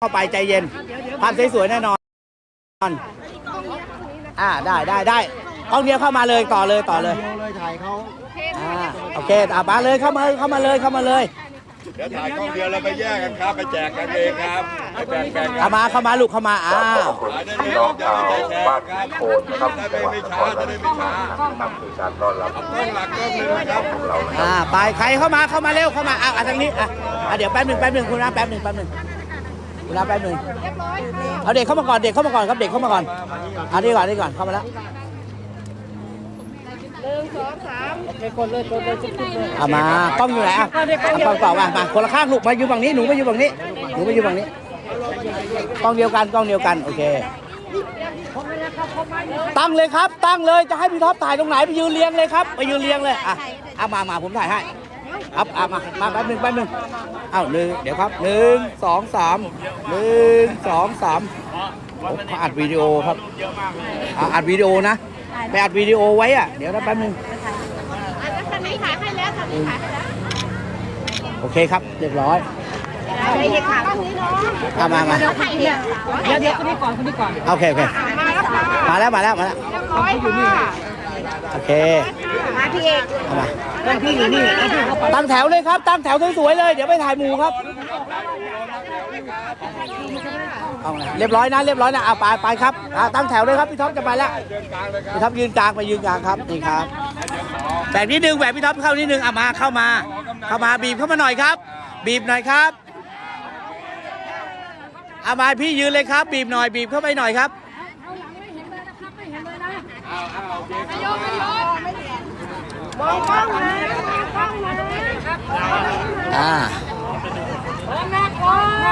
เข้าไปใจเย็นภาพสวยๆแน่นอน อ่าได้ได้ได้กล้องเดียวเข้ามาเลยต่อเลยต่อเลย เลยถ่ายเขาอ่าโอเคอะมาเลยเข้ามาเข้ามาเลยเข้ามาเลยเดี๋ยวถ่ายกล้องเดียวเราไปแยกกันครับไปแจกกันเองครับไปแบ่งแบ่งกัเข้านมาเข้ามาลูกเข้ามาอ้าวขายได้เลยครับอย่าไปแชร์ครับโคนนะครับจะได้ไม่ช้าจะได้ไม่ช้าครับคือการต้อนรับกล้องหลักกล้องหนึ่งนะครับเรานะคอ่ารับไปใครเข้ามาเข้ามาเร็วเข้ามาอะอะทางนี้อะอะเดี๋ยวแป๊บหนึ่งแป๊บหนึ่งคุณนะแป๊บหนึ่งแป๊บหนึ่งคุณ นะแป๊บหนึ่งเอาเด็กเข้ามาก่อนเด็กเข้ามาก่อนครับเด็กเข้ามาก่อนเอานี่ก่อนนี่ก่อนเข้ามาแล้วเอามากล้องอยู่ไหนอะเอากล้องต่อมามาคนละข้างลูกมาอยู่ฝั่งนี้หนูมาอยู่ฝั่งนี้หนูมาอยู่ฝั่งนี้กล้องเดียวกันกล้องเดียวกันโอเค ตั้งเลยครับ ตั้งเลยจะให้พี่ท็อปถ่ายตรงไหนไปยืนเรียงเลยครับ ไปยืนเรียงเลยอะเอามามาผมถ่ายให้ อัพอะมามาแป๊บหนึ่งแป๊บหนึ่งอ้าวหนึ่งเดี๋ยวครับหนึ่งสองสามหนึ่งสองสามผมเขาอัดวิดีโอครับอะอัดวิดีโอนะไปอัดวิดีโอไว้อะเดี๋ยวนะแป๊บหนึ่งคันนี้ขายให้แล้วคันนี้ขายให้แล้วโอเคครับเรียบร้อยใช้เหตุการณ์นี้เนาะเอามามาเดี๋ยวใครเนี่ยเดี๋ยวเดี๋ยวคนนี้ก่อนคนนี้ก่อนโอเคโอเคมาแล้วค่ะมาแล้วมาแล้วมาแล้วเรียบร้อยค่ะโอเคมา พี่เอกเอามาตั้งแถวเลยครับ ตั้งแถวสวยๆเลย เดี๋ยวไปถ่ายหมูครับเอาไงเรียบร้อยนะ เรียบร้อยนะเอาไปไปครับอะตั้งแถวเลยครับพี่ท็อปจะไปแล้วพี่ท็อปยืนกลางไปยืนกลางครับนี่ครับแบ่งนิดนึงแบ่งพี่ท็อปเข้านิดนึงอะมาเข้ามา เข้ามาบีบเข้ามาหน่อยครับ บีบหน่อยครับเอามาพี่ยืนเลยครับ บีบหน่อยบีบเข้าไปหน่อยครับ มองกล้องนะกล้องนะอ่ากล้อ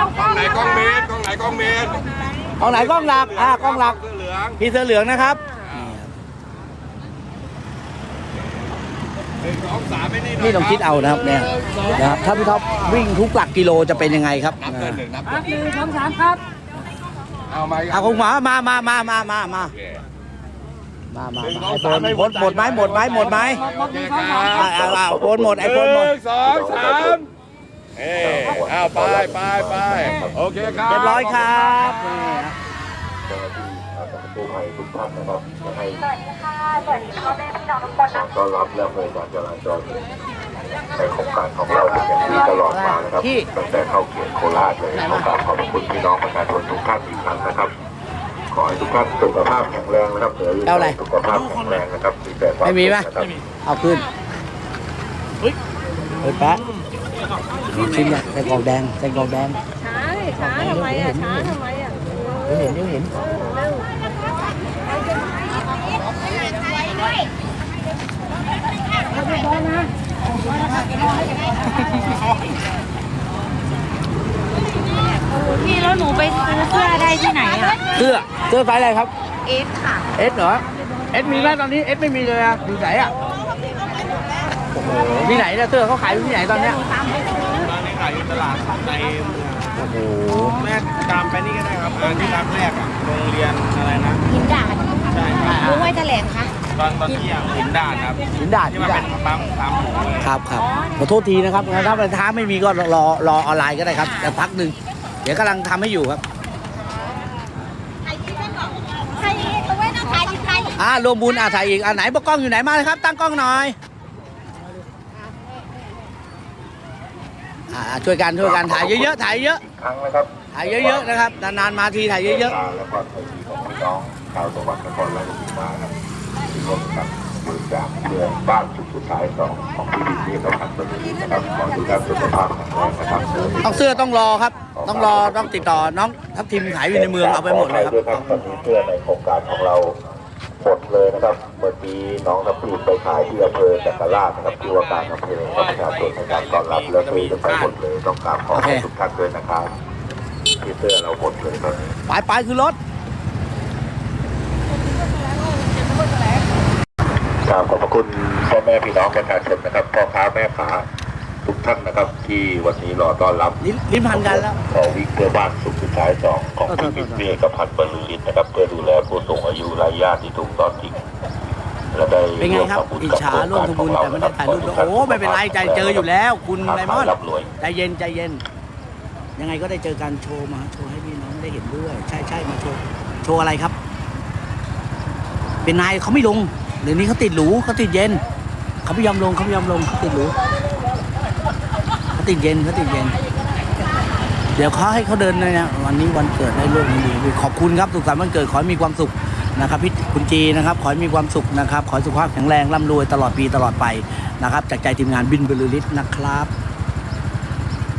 งกล้องไหนกล้องเมตรกล้องไหนกล้องเมตรกล้องไหนกล้องหลักอ่ากล้องหลักเสื้อเหลืองพี่เสื้อเหลืองนะครับหนึ่งสองสามไม่นี่หน่อยนี่ต้องคิดเอานะครับเนี่ยนะครับถ้าพี่ท็อปวิ่งทุกหลักกิโลจะเป็นยังไงครับนับเกินหนึ่งนับหนึ่งสองสามครับเอาไหมเอาของหมามามามามามา มาโอเคมามาหนึ่งมาสองไอโฟสามนหมดหมดไหมหมดไหมหมดไหมโอเคครับอ่าเอาเอาโฟนหมดไอหโฟนหมดนึ่งสองสามเอ้ยเอาไปไปไปโอเคครับเรียบร้อยครับนี่ฮะเจ้าหน้าที่อาสากู้ภัยทุกท่านนะครับให้สวัสดีค่ะ สวัสดีพ่อแม่พี่น้องทุกคนนะต้อนรับและบริการจราจรในโครงการของเราเป็นอย่างดีตลอดมานะครับตั้งแต่เข้าเขตโคราชเลยขอกราบขอบคุณพี่น้องประชาชนทุกท่านอีกครั้งนะครับ ขอให้ทุกท่านสุขภาพแข็งแรงนะครับเหนืออยู่ใดสุขภาพแข็งแรงนะครับมีแต่ความไม่มีไหมสุขนะครับ เอาขึ้น เฮ้ย เฮ้ยแป๊ะชิ้นเนี่ยใส่กล่องแดงใส่กล่องแดง ช้าเลยช้าทำไมอะช้าทำไมอะเดี๋ยวเห็นเดี๋ยวเห็น พี่แล้วหนูไปซื้อเสื้อได้ที่ไหนอะเสื้อเสื้อไซส์อะไรครับ เอฟค่ะเอสเหรอเอสมีไหมตอนนี้เอสไม่มีเลยอะอยู่ไหนอะโอ้โหที่ไหนเนี่ยเสื้อเขาขายอยู่ที่ไหนตอนเนี้ยตอนนี้ขายอยู่ตลาดในโอ้โหแม่ตามไปนี่ก็ได้ครับอ่าที่ร้านแรกอะโรงเรียนอะไรนะหินด่านใช่ครับรู้ไว้แถลงคะตอนตอนที่อย่างหินด่านครับหินดาดที่หินมันดาเป็ดนปั๊มปั๊มหมูเลย ครับครับขอโทษทีนะครับถ้าท้าไม่มีก็รอรอออนไลน์ก็ได้ครับแต่พักหนึ่ง เดี๋ยวกำลังทำให้อยู่ครับใครตัวไว้ต้องขายที่ใครอ่ารวมบุญอ่าถ่ายอีกอ่าไหนบกกล้องอยู่ไหนมาเลยครับ ตั้งกล้องหน่อยอ่าช่วยกันช่วยกันถ่ายเยอะๆถ่ายเยอะครั้งนะครับถ่ายเยอะๆนะครับนานๆมาทีถ่ายเยอะๆ แล้วก็สวัสดีของพี่น้องชาวจังหวัดนครราชสีมาครับที่ร่วมกั นบริจาคเพื่อบ้านสุดสุดท้ายสองของพี่ดินนี่เราทำเป็นนะครับขอให้ทุกท่านสุขภาพแข็งแรงนะครับๆต้องเสื้อต้องรอครับ ต้องรอต้องติดต่อน้องทัพทีมขายอยู่ในเมืองเอาไปหมดเลยครับด้วยครับตอนนี้เสื้อในโครงการของเราหมดเลยนะครับเมื่อกี้น้องทัพทีมไปขายที่อำเภอจักรราชนะครับที่ว่าการอำเภอกับประชาชนในการต้อนรับแล้วซื้อจะไปหมดเลยต้องกราบขอให้ทุกท่านด้วยนะครับที่เสื้อเราหมดเลยตอนนี้ไปไปคือรถ ราบขอบพระคุณพ่อแม่พี่น้องประชาชนนะครับพ่อค้าแม่ค้าทุกท่านนะครับ ที่วันนี้รอต้อนรับลิ้นลิ้นพันกันแล้วขอวิ่งเพื่อบ้านสุขสุดท้ายสองของพี่บิ๊กเบี้ยกับพันบรรลือฤทธิ์นะครับ เพื่อดูแลผู้สูงอายุรายญาติที่ถูกตอนทิ้งและได้เป็นไงครับวมทำบุญอิจกับฉาโครงร่วมการทำขบุองญเราแต่ไม่ได้ถ่ายรูปด้วยโอ้ไม่เป็นไรใจเจออยู่แล้ว คุณไลมอนร่ำรวยใจเย็นใจเย็น ยังไงก็ได้เจอกันโชว์มาโชว์ให้พี่น้องได้เห็นด้วย ใช่ใช่มาโชว์โชว์อะไรครับ เป็นนายเขาไม่ลง เดี๋ยวนี้เขาติดหรูเขาติดเย็นเขาไม่ยอมลงเขาไม่ยอมลงเขาติดหรูเขาติดเย็นเขาติดเย็น เดี๋ยวเขาให้เขาเดินเลยนะวันนี้วันเกิดได้เรื่องดีๆขอบคุณครับสุขสันต์วันเกิดขอให้มีความสุขนะครับพี่คุณจีนะครับขอให้มีความสุขนะครับ ขอให้สุขภาพแข็งแรงร่ำรวยตลอดปีตลอดไปนะครับ จากใจทีมงานบินบรรลือฤทธิ์นะครับ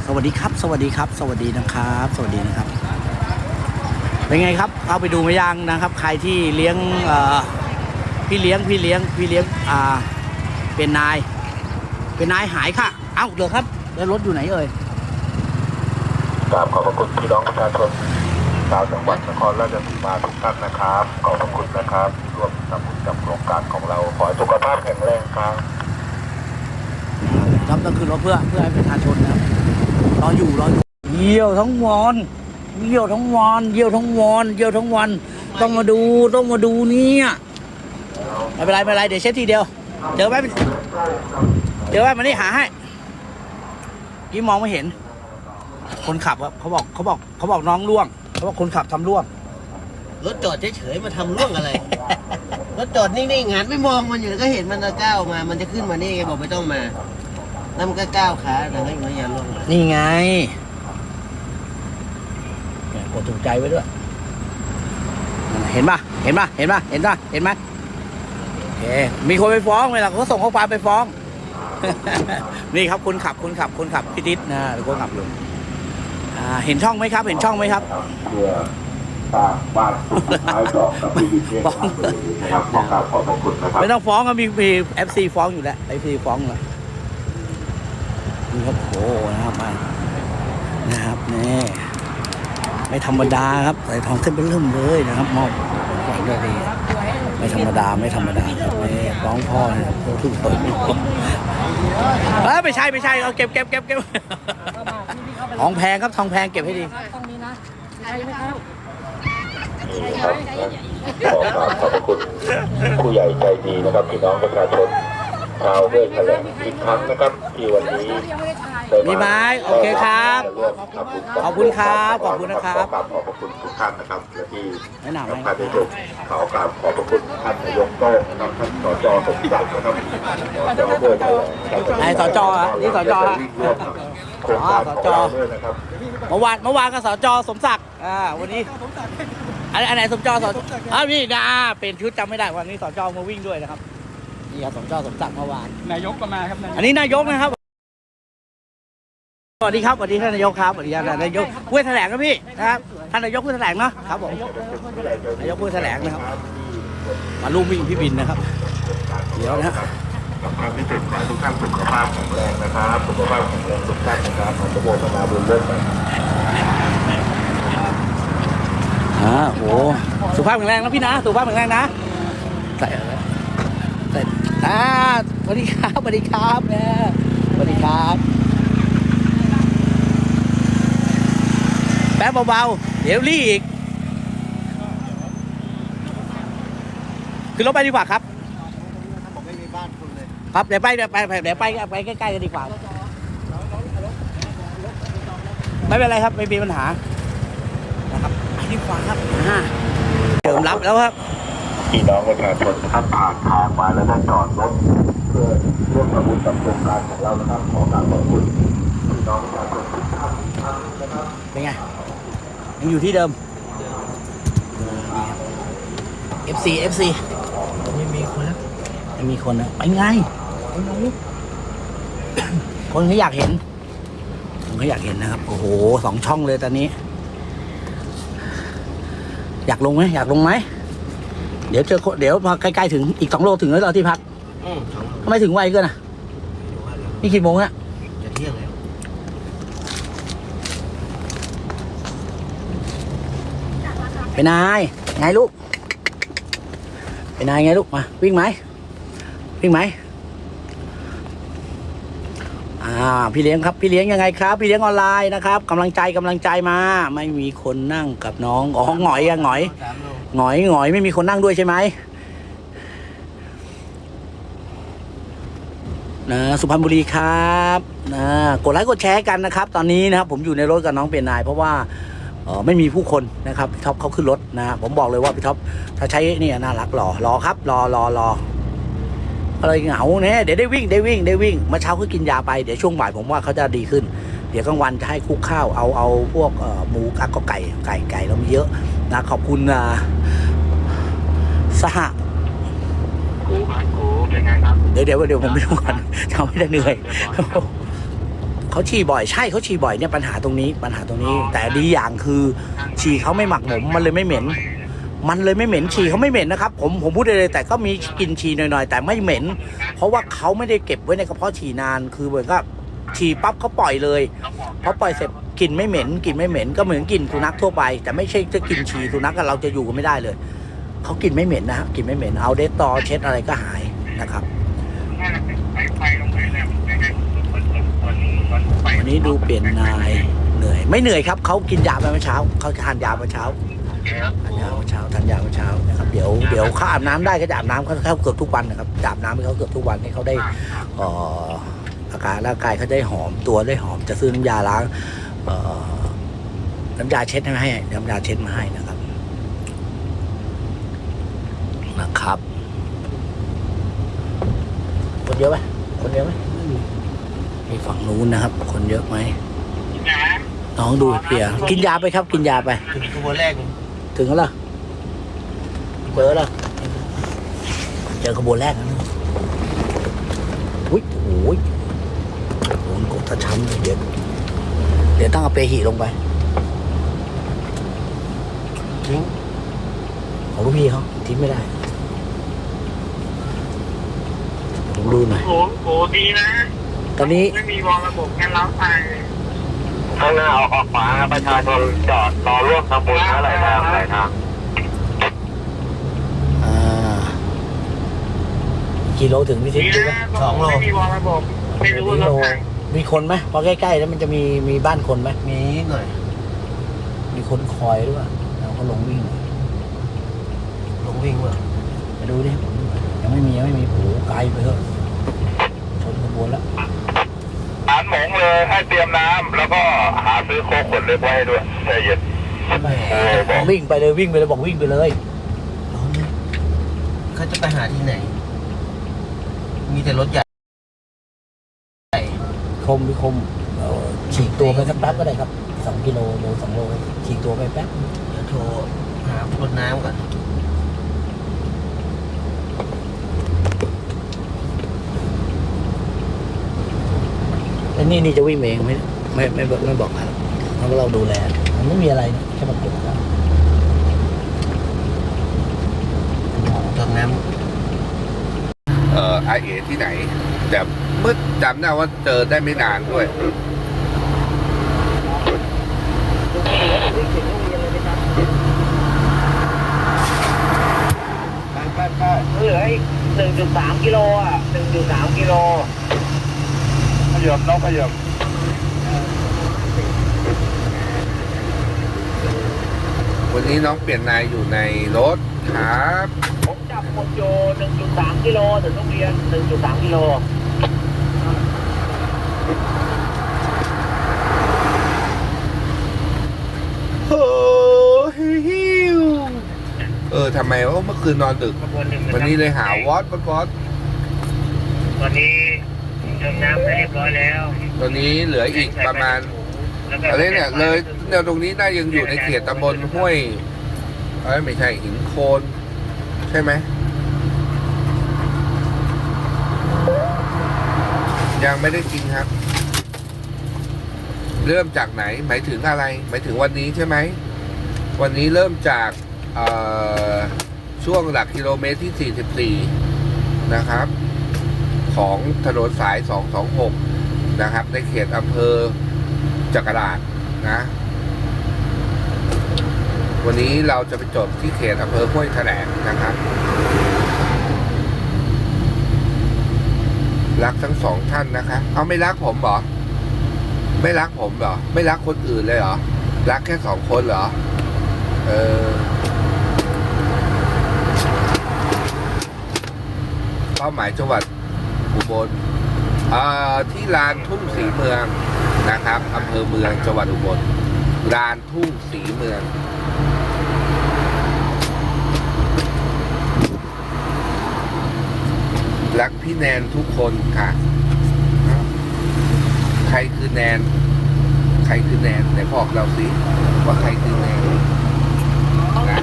สวัสดีครับ สวัสดีครับ สวัสดีนะครับ สวัสดีนะครับเป็นไงครับเข้าไปดูมายังนะครับ ใครที่เลี้ยงเอ่อ พี่เลี้ยงพี่เลี้ยงพี่เลี้ยงอ่าเป็นนาย เป็นนายหายค่ะ เอ้าเหรอครับ แล้วรถอยู่ไหนเอ่ยกราบขอบพระคุณพี่น้องประชาชนชาวจังหวัดนครราชสีมาทุกท่านนะครับ ขอบพระคุณนะครับที่ร่วมทำบุญกับโครงการของเราขอให้สุขภาพแข็งแรงครับ ครับต้องขึ้นรถเพื่อเพื่อให้ประชาชนนะครับรออยู่รออยู่เยี่ยวทั้งวันเยี่ยวทั้งวันเยี่ยวทั้งวันเยี่ยวทั้งวัน ต้องมาดูต้องมาดูเนี่ย ไม่เป็นไรไม่เป็นไรเดี๋ยวเช็ดทีเดียวเจอไหมเจอไหมมานี่หาให้กี้มองไม่เห็น คนขับอะเขาบอกเขาบอกเขาบอกน้องล่วงเขาบอกคนขับทำล่วง รถจอดเฉยๆมาทำร่วงอะไร รถจอดนิ่งๆงานไม่มองมันอยู่ก็เห็นมันจะก้าวมา มันจะขึ้นมานี่ไงบอกไม่ต้องมา แล้วมันก็ก้าวขาแต่ไม่ไม่ยันร่วงเลยนี่ไงเนี่ยกดถูกใจไว้ด้วย เห็นป่ะ เห็นป่ะ เห็นป่ะ เห็นป่ะ เห็นไหมโอ เคมีคนไปฟ้องไหมล่ะเขาก็ส่งข้อความไปฟ้อง นี่ครับคุณขับคุณขับคุณขับพี่ทิศนะหรือคนขับอยู่อ่าเห็นช่องไหมครับ เห็นช่องไหมครับเพื่อสร้างบ้านสุดท้ายดอกกับพี่วิเทศนะครับขอกราบขอบพระคุณนะครับไม่ต้องฟ้องก็มีมีเอฟซีฟ้องอยู่แล้วเอฟซีฟ้องแล้วนี่ครับโอ้โหนะครับมานะครับนี่ไม่ธรรมดาครับใส่ทองขึ้นเป็นเริ่มเลยนะครับมอบของขวัญด้วยดี ไม่ธรรมดาไม่ธรรมดาครับนี่ฟ้องพ่อเนี่ยทุกคนเออไม่ใช่ไม่ใช่เอาเก็บเก็บเก็บเก็บทองแพงครับทองแพงเก็บให้ดีนี่ครับขอกราบขอบพระคุณผู้ใหญ่ใจดีนะครับพี่น้องประชาชน ชาวเวทแถลงอีกครั้งนะครับที่วันนี้ด้มีไหมโอเคครับร่วมทำบุญกัขอบคุณครับขอบคุณนะครับ ขอกราบขอบพระคุณทุกท่านนะครับและที่ไม่หนาไหมสำคัญที่สุดขอกราบขอบพระคุณท่านนายกโต้งนะครับท่านสจสมศักดิ์นะครับสจเวทแถลงนะครับไอ้สจอะนี่สจอะร่วมกับโครงการของเราด้วยนะครับเมื่อวานเมื่อวานก็สจสมศักดิ์อ่าวันนี้อันอันไหนสมจสอ่านี่นะเป็นชุดจำไม่ได้วันนี้สจมาวิ่งด้วยนะครับ นี่ครับสมจสมศักดิ์เมื่อวาน นายกก็มาครับนายกอันนี้นายกนะครับ สวัสดีครับสวัสดีท่านนายกครับสวัสดีท่านนายกพูดแถลงครับพี่นะครับท่านนายกพูดแถลงเนาะครับผมนายกพูดแถลงนะครับ มาลูกวิ่งพี่บินนะครับ เดี๋ยวนะสำคัญที่สุดขอให้ทุกท่านสุขภาพแข็งแรงนะครับสุขภาพแข็งแรงทุกท่านนะครับขออนุโมทนาบุญด้วยนะครับอ่าโหสุขภาพแข็งแรงนะพี่นะสุขภาพแข็งแรงนะใส่ อะไรใส่อ่าสวัสดีครับสวัสดีครับแม่สวัสดีครับแป๊บเบาๆเดี๋ยวรีอีกขึ้นรถไปดีกว่าครับผมไม่มีบ้านคุณเลยครับเดี๋ยวไปเดี๋ยวไปเดี๋ยวไปไปใกล้ๆกันดีกว่า ไม่เป็นไรครับไม่มีปัญหานะครับไปดีกว่าครับอ่าเติมรับแล้วครับ พี่น้องประชาชนท่านผ่านทางมาแล้วได้จอดรถเพื่อร่วมทำบุญกับโครงการของเรานะครับขอกราบขอบคุณพี่น้องประชาชนทุกท่านนะครับเป็นไงยังอยู่ที่เดิม FC FC ไม่มีคนแล้วยังมีคนนะไปไงไปไงคนเขาอยากเห็นคนเขาอยากเห็นนะครับ โอ้โหสองช่องเลยตอนนี้ อยากลงไหมอยากลงไหม ดี๋ยวเจอคนเดี๋ยวมาใกล้ๆถึงอีกสองโลถึงแล้วเราที่พักอืมสองทำไมถึงไวเกินอะนี่กี่โมงอะจะเที่ยงแล้วเป็นนายไงลูกเป็นนายไงลูกมาวิ่งไหมวิ่งไหมอ่าพี่เลี้ยงครับพี่เลี้ยงยังไงครับ พี่เลี้ยงออนไลน์นะครับกำลังใจกำลังใจมา ไม่มีคนนั่งกับน้องอ๋อหงอยอะหงอย สามโล หงอยหงอยไม่มีคนนั่งด้วยใช่ไหมนะสุพรรณบุรีครับนะกดไลค์กดแชร์กันนะครับ ตอนนี้นะครับผมอยู่ในรถกับน้องเปียนนาย เพราะว่าออไม่มีผู้คนนะครับพี่ท็อปเขาขึ้นรถนะผมบอกเลยว่าพี่ท็อปถ้าใช้เนี่ยน่ารักรอรอครับรอรอรออะไรเหงาเนี่ยเดี๋ยวได้วิ่งได้วิ่งได้วิ่งเมื่อเช้าก็กินยาไปเดี๋ยวช่วงบ่ายผมว่าเขาจะดีขึ้น เดี๋ยวกลางวันจะให้คุกข้าวเอาเอาพวกหมูกักก็ไก่ไก่ไก่เรามีเยอะ นะขอบคุณนะสหเดี๋ยวเดี๋ยวเดี๋ยวผมไปดูก่อนทำไม่ได้เหนื่อยเขาฉี่บ่อยใช่เขาฉี่บ่อยเนี่ยปัญหาตรงนี้ ปัญหาตรงนี้ แต่ดีอย่างคือ ฉี่เขาไม่หมักหมมมันเลยไม่เหม็น มันเลยไม่เหม็นฉี่เขาไม่เหม็นนะครับ ผมผมพูดได้เลยแต่ก็มีกลินฉี่หน่อยๆแต่ไม่เหม็น เพราะว่าเขาไม่ได้เก็บไว้ในกระเพาะฉี่นานคือเหมือนกับ ฉี่ปั๊บเขาปล่อยเลยพอปล่อยเสร็จกลิ่นไม่เหม็นกลิ่นไม่เหม็นก็เหมือนกลิ่นสุนัขทั่วไป แต่ไม่ใช่จะกลิ่นฉี่สุนัขกับเราจะอยู่กันไม่ได้เลยเขากลิ่นไม่เหม็นนะกลิ่นไม่เหม็นเอาเดตตอเช็ดอะไรก็หายนะครับวันนี้ดูเปลี่ยนนายเหนื่อย ไม่เหนื่อยครับเขากินยาไปเมื่อเช้าเขาทานยาเมื่อเช้าทานยาเมื่อเช้าทานยาเมื่อเช้านะครับเดี๋ยวเดี๋ยวเขาอาบน้ำได้ก็จะอาบน้ำเขาเขาเกือบทุกวันนะครับจะอาบน้ำให้เขาเกือบทุกวันให้เขาได้เอ่ออาการร่างกายเขาได้หอมตัวได้หอมจะซื้อน้ำยาล้างเอ่อน้ำยาเช็ดมาให้น้ำยาเช็ดมาให้นะครับนะครับคนเยอะไหมคนเยอะไหมมีฝั่งนู้นนะครับ คนเยอะไหมน้องดูเพลียกินยาไปครับ กินยาไป ถึงขบวนแรกนี่ถึงแล้วเหรอเจอแล้วเจอขบวนแรกแล้ว กดตะช้ำเลยเดี๋ยวเดี๋ยวต้องเอาเปหิลงไปทิ้งของลูกพี่เขาทิ้งไม่ได้ผมดูหน่อยโอ้โหดีนะ ตอนนี้ ไม่มีวอลระบบแค่เล้าไฟข้างหน้าออกออกขวาประชาชนจอดรอร่วมทำบุญนะหลายทางหลายทางอ่ากิโลถึงพี่ทิพดีย์ดูไหมนะไม่มีวอลระบบไม่รู้กิรโลถใคร มีคนไหมพอใกล้ๆแล้วมันจะมีมีบ้านคนไหมมีนิดหน่อยมีคนคอยหรือเปล่าเราก็ลงวิ่งลงวิ่งว่ะไปดูดิยังไม่มียังไม่มีโอ้โหไกลไปเถอะชนขบวนแล้วอ่านหมงเลยให้เตรียมน้ำแล้วก็หาซื้อโค้กขวดเล็กไว้ให้ด้วยใจเย็นบอกวิ่งไปเลยวิ่งไปเลยบอกวิ่งไปเลยร้อนเลยเขาจะไปหาที่ไหน มีแต่รถใหญ่ คมมีคมเอ่อฉีกตัวไปสักแป๊บก็ได้ครับสองกิโลโลสองโลฉีกตัวไปแป๊บเดี๋ยวโทรหารถน้ำก่อน แล้วนี่นี่จะวิ่งเองไม่ไม่ไม่ไม่ไม่บอกใครหรอกเพราะว่าเราดูแลมันไม่มีอะไรนะแค่มากดแล้วเติมน้เอ่อไอเอที่ไหน แต่เมื่อจำได้ว่าเจอได้ไม่นานด้วยเหลืออีกหนึ่งจุดสามกิโลอะหนึ่งจุดสามกิโลขยับน้องขยับ วันนี้น้องเปลี่ยนนายอยู่ในรถครับผมจับหมดอยู่หนึ่งจุดสามกิโลถึงโรงเรียนหนึ่งจุดสามกิโลโอ้ฮิวเออทำไมว่าเมื่อคืนนอนดึก ขบวนหนึ่งะครับวันนี้เลยหาวอตวอตวอตตอนนี้เติมน้ำไปเรียบร้อยแล้วตอนนี้เหลืออีกประมาณ แล้วก็อะไรเนี่ยเลย แนวตรงนี้น่ายังอยู่ในเขตตำบลห้วยเอ้ยไม่ใช่หินโคนใช่ไหมยังไม่ได้กินครับ เริ่มจากไหน หมายถึงอะไร หมายถึงวันนี้ใช่ไหม วันนี้เริ่มจากช่วงหลักกิโลเมตรที่ 44 นะครับ ของถนนสาย 226 นะครับ ในเขตอำเภอจักราชนะ วันนี้เราจะไปจบที่เขตอำเภอห้วยแถลงนะครับ รักทั้งสองท่านนะคะ เอาไม่รักผมเหรอ ไม่รักผมเหรอ ไม่รักคนอื่นเลยเหรอ รักแค่สองคนเหรอ เออ เป้าหมายจังหวัดอุบลอ่อที่ลานทุ่งสีเมืองนะครับอำเภอเมืองจังหวัดอุบลลานทุ่งสีเมือง รักพี่แนนทุกคนค่ะ ใครคือแนน ใครคือแนนไหนบอกเราสิว่าใครคือแนนนะ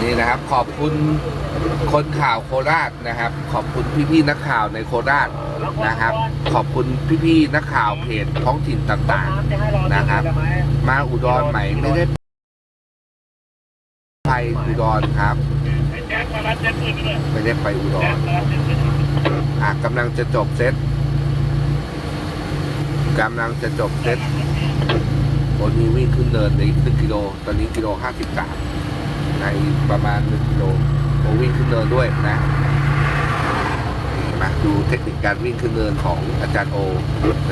นี่นะครับ ขอบคุณคนข่าวโคราชนะครับ ขอบคุณพี่ๆนักข่าวในโคราชนะครับ ขอบคุณพี่ๆนักข่าวเพจท้องถิ่นต่างๆนะครับ มาอุดรใหม่ไม่ได้ไปอุดรครับไม่ได้ไปอุดร อะกำลังจะจบเซตกำลังจะจบเซตวันนี้วิ่งขึ้นเนินในหนึ่งกิโล ตอนนี้กิโลห้าสิบสามในประมาณหนึ่งกิโลโอวิ่งขึ้นเนินด้วยนะมาดูเทคนิคการวิ่งขึ้นเนินของอาจารย์โอ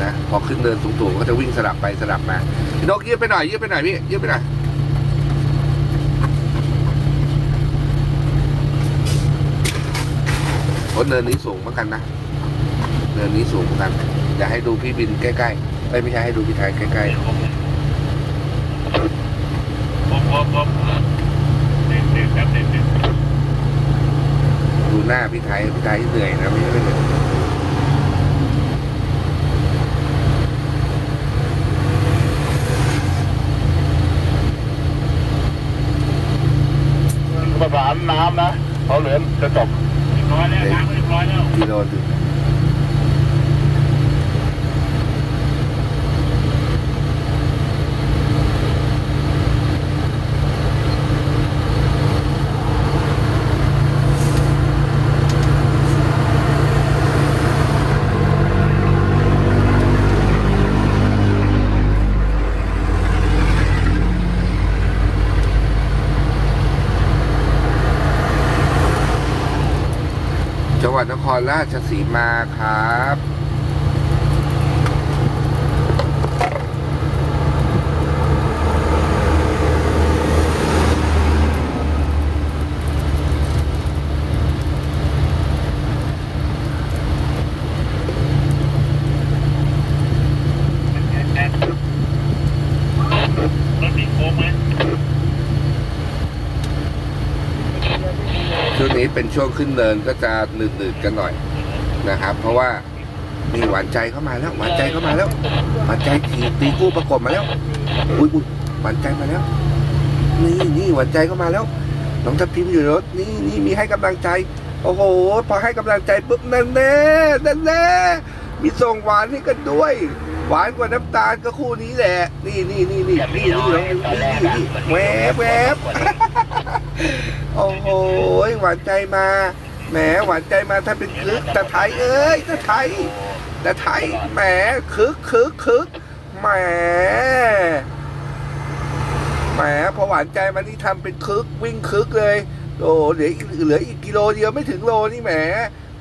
นะพอขึ้นเนินสูงๆก็จะวิ่งสลับไปสลับมาพี่นกยืดไปหน่อยยืดไปหน่อยพี่ยืดไปหน่อย เพราะเนินนี้สูงเหมือนกันนะ เนินนี้สูงเหมือนกันอยากให้ดูพี่บินใกล้ๆไม่ไม่ใช่ให้ดูพี่ไทยใกล้ๆดูหน้าพี่ไทยพี่ไทยเหนื่อยนะไม่ใช่เหนื่อยประสานน้ำนะเขาเหลือจะจบ กิโลถึงจังหวั ดนครราชสีมาครับ ช่วงนี้เป็นช่วงขึ้นเนินก็จะหนืดๆกันหน่อยนะครับ เพราะว่านี่หวานใจเข้ามาแล้ว หวานใจเข้ามาแล้ว หวานใจตีตีกู้ประกบมาแล้วอุ้ยอุ้ยหวานใจมาแล้ว นี่นี่หวานใจเข้ามาแล้ว น้องทัพทิมอยู่รถนี่นี่มีให้กำลังใจ โอ้โห พอให้กำลังใจปุ๊บนั่นแน่นั่นแน่มีส่งหวานให้กันด้วย หวานกว่าน้ำตาลก็คู่นี้แหละ นี่นี่นี่นี่นี่นี่น้องนี่นี่แวบแวบโอ้โหหวานใจมาแหมหวานใจมาถ้าเป็นคึกแต่ไทยเอ้ยแต่ไทยแต่ไทยแหมคึกคึกคึกแหมแหมพอหวานใจมานี่ทำเป็นคึกวิ่งคึกเลยโอ้เหลืออีกเหลืออีกกิโลเดียวไม่ถึงโลนี่แหม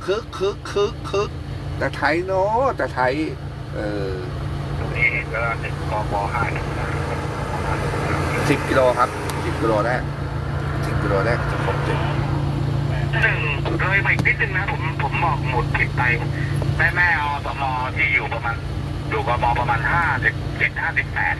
คึกคึกคึกคึกแต่ไทยเนาะแต่ไทยเออ นี่เวลาหนึ่งกบห้าหนึ่งสิบกิโลครับสิบกิโลแรกสิบกิโลแรกจะครบเจ็ดหนึ่งเลยไปอีกนิดนึงนะผมผมบอกหมุดผิดไปแม่แม่อสมที่อยู่ประมาณอยู่กมประมาณห้าสิบเจ็ดห้าสิบแปด